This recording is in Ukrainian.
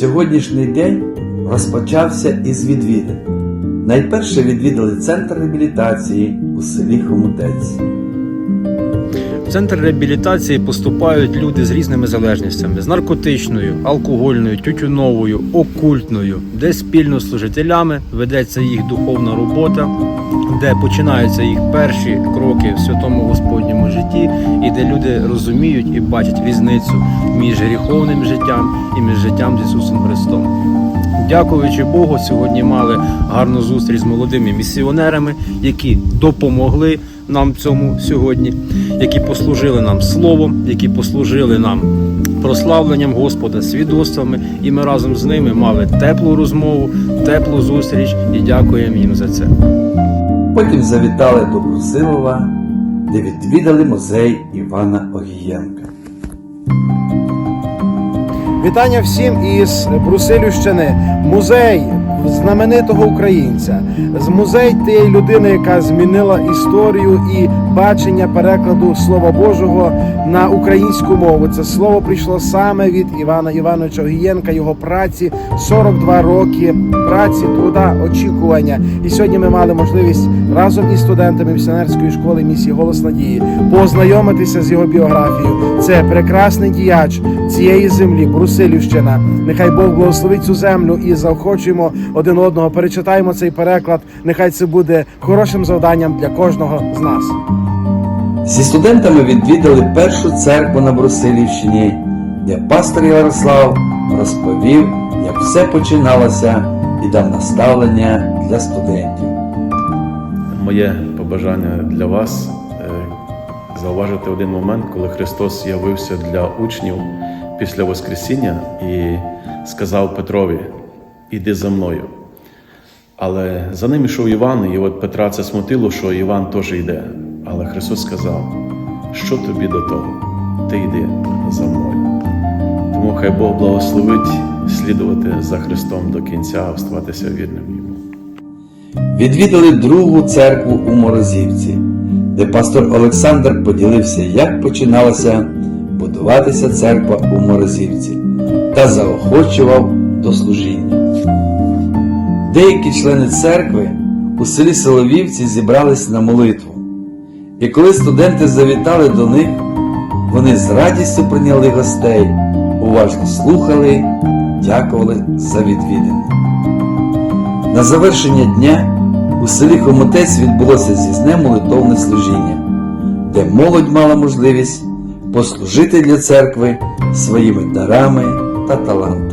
Сьогоднішній день розпочався із відвідин. Найперше відвідали центр реабілітації у селі Хомутець. В центр реабілітації поступають люди з різними залежностями: з наркотичною, алкогольною, тютюновою, окультною, де спільно з служителями ведеться їх духовна робота, де починаються їх перші кроки в святому Господньому житті, і де люди розуміють і бачать різницю між гріховним життям і між життям з Ісусом Христом. Дякуючи Богу, сьогодні мали гарну зустріч з молодими місіонерами, які допомогли нам цьому сьогодні, які послужили нам словом, які послужили нам прославленням Господа, свідоцтвами, і ми разом з ними мали теплу розмову, теплу зустріч і дякуємо їм за це. Потім завітали до Брусилова, де відвідали музей Івана Огієнка. Вітання всім із Брусилівщини, музей знаменитого українця, з музей тієї людини, яка змінила історію і бачення перекладу Слова Божого на українську мову. Це слово прийшло саме від Івана Івановича Огієнка, його праці 42 роки праці, труда, очікування. І сьогодні ми мали можливість разом із студентами місіонерської школи місії Голос Надії познайомитися з його біографією. Це прекрасний діяч цієї землі, Брусилівщина. Нехай Бог благословить цю землю і заохочуємо один одного. Перечитаємо цей переклад. Нехай це буде хорошим завданням для кожного з нас. Зі студентами відвідали першу церкву на Брусилівщині, де пастор Ярослав розповів, як все починалося і дав наставлення для студентів. Моє побажання для вас е, зауважити один момент, коли Христос явився для учнів після Воскресіння і сказав Петрові: Іди за мною. Але за ним йшов Іван, і от Петра це смутило, що Іван теж йде. Але Христос сказав, що тобі до того? Ти йди за мною. Тому хай Бог благословить слідувати за Христом до кінця, оставатися вірним. Відвідали другу церкву у Морозівці, де пастор Олександр поділився, як починалася будуватися церква у Морозівці та заохочував до служіння. Деякі члени церкви у селі Соловівці зібрались на молитву. І коли студенти завітали до них, вони з радістю прийняли гостей, уважно слухали, дякували за відвідини. На завершення дня у селі Хомотець відбулося з'їзне молитовне служіння, де молодь мала можливість послужити для церкви своїми дарами та талантами.